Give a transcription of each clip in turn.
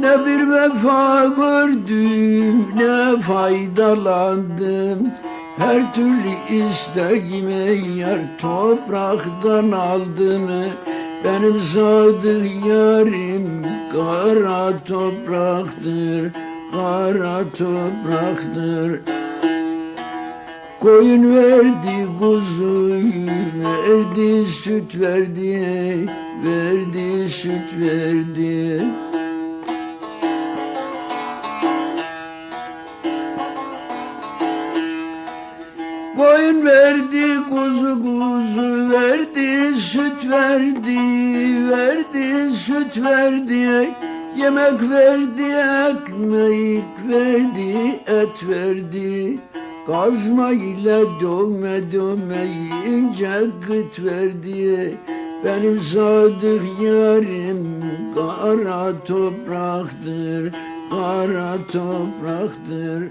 Ne bir vefa gördüm ne faydalandım. Her türlü isteğimi yar topraktan aldım. Benim sadık yarim kara topraktır Kara topraktır. Koyun verdi kuzuyu, verdi süt verdi, verdi süt verdi. Verdi, kuzu kuzu verdi, süt verdi, verdi, süt verdi. Yemek verdi, ekmek verdi, et verdi. Kazma ile dövme dövme yiyince gıt verdi. Benim sadık yarim kara topraktır, kara topraktır.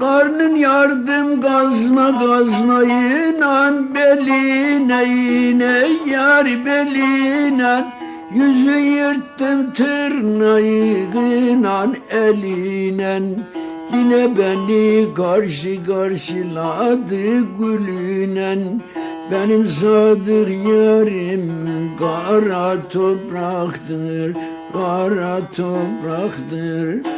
Karnın yardım kazma kazmayı inan beline in, ey yar beline. Yüzü yırttım tırnağı inan elinen. Yine beni karşı karşıladı gülünen Benim sadık yarim kara topraktır Kara topraktır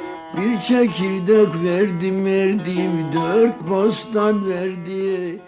Bir çekirdek verdim verdim, dört bostan verdi.